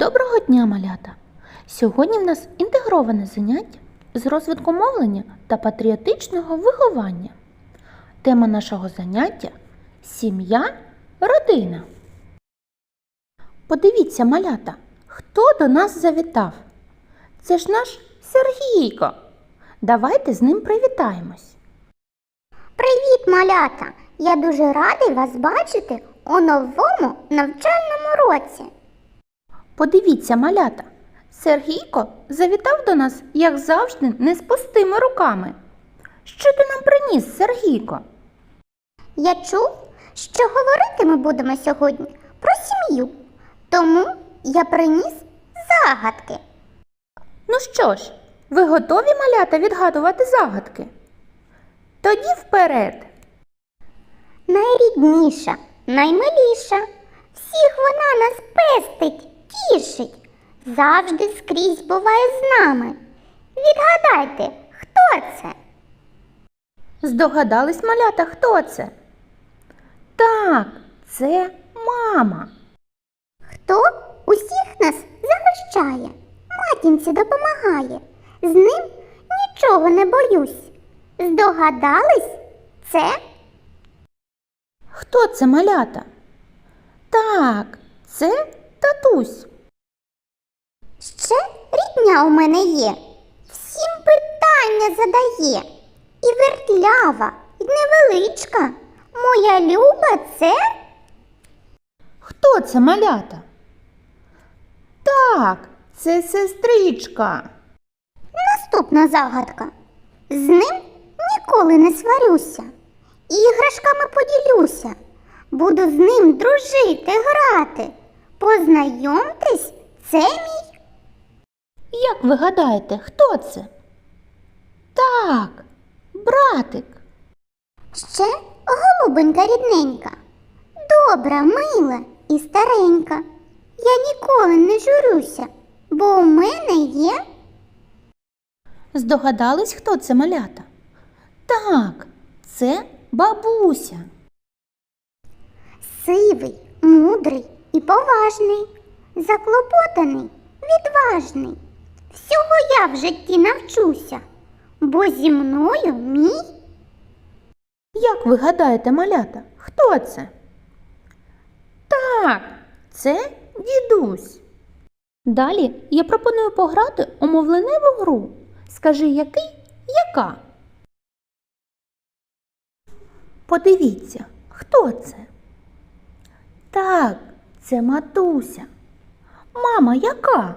Доброго дня, малята! Сьогодні в нас інтегроване заняття з розвитку мовлення та патріотичного виховання. Тема нашого заняття сім'я, родина. Подивіться, малята, хто до нас завітав? Це ж наш Сергійко. Давайте з ним привітаємось. Привіт, малята! Я дуже радий вас бачити у новому навчальному році. Подивіться, малята, Сергійко завітав до нас, як завжди, не з пустими руками. Що ти нам приніс, Сергійко? Я чув, що говорити ми будемо сьогодні про сім'ю. Тому я приніс загадки. Ну що ж, ви готові малята відгадувати загадки? Тоді вперед. Найрідніша, наймиліша. Всіх вона нас пестить, тішить. Завжди скрізь буває з нами. Відгадайте, хто це? Здогадались малята, хто це? Так, це мама. Хто усіх нас захищає, матінці допомагає. З ним нічого не боюсь. Здогадались? Це Хто це малята? Так, це татусь. ще рідня у мене є. Всім питання задає. І вертлява, і невеличка. Моя люба це Хто це малята? Так, це сестричка. наступна загадка. З ним ніколи не сварюся. Іграшками поділюся. Буду з ним дружити, грати. Познайомтесь, це мій Як ви гадаєте, хто це? Так, братик. ще голубенька рідненька. Добра, мила і старенька. Я ніколи не журюся, бо у мене є Здогадались, хто це малята? Так, це бабуся. сивий, мудрий і поважний, заклопотаний, відважний. Всього я в житті навчуся, бо зі мною мій Як ви гадаєте, малята, хто це? Так, це дідусь. Далі я пропоную пограти у мовленеву гру. Скажи, який, яка? Подивіться, хто це? Так, це матуся. Мама яка?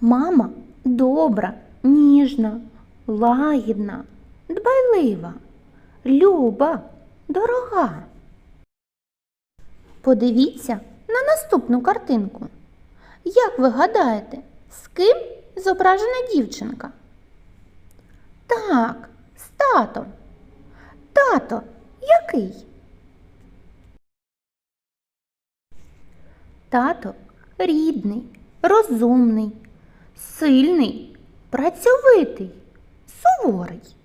Мама добра, ніжна, лагідна, дбайлива, люба, дорога. Подивіться на наступну картинку. Як ви гадаєте, з ким зображена дівчинка? Так, з татом. Тато який? Тато рідний, розумний, сильний, працьовитий, суворий.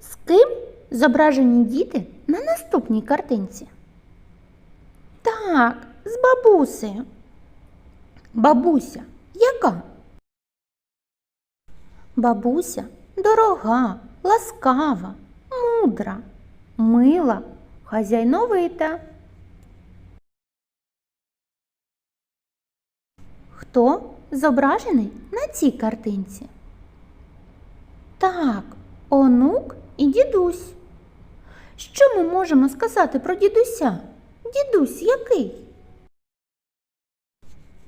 З ким зображені діти на наступній картинці? Так, з бабусею. Бабуся яка? Бабуся дорога, ласкава, мудра, мила, хазяйновита. Хто зображений на цій картинці? Так, онук і дідусь. Що ми можемо сказати про дідуся? Дідусь який?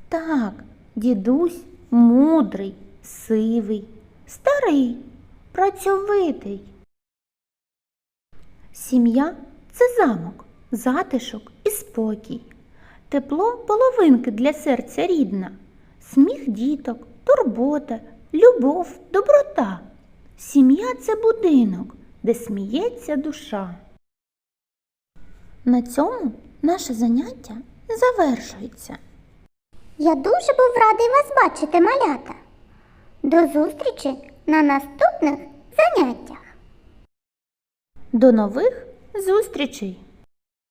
Так, дідусь мудрий, сивий, старий, працьовитий. Сім'я це замок, затишок і спокій, тепло половинки для серця рідна, сміх діток, турбота, любов, доброта. Сім'я це будинок, де сміється душа. На цьому наше заняття завершується. Я дуже був радий вас бачити, малята. До зустрічі на наступних заняттях. До нових зустрічей!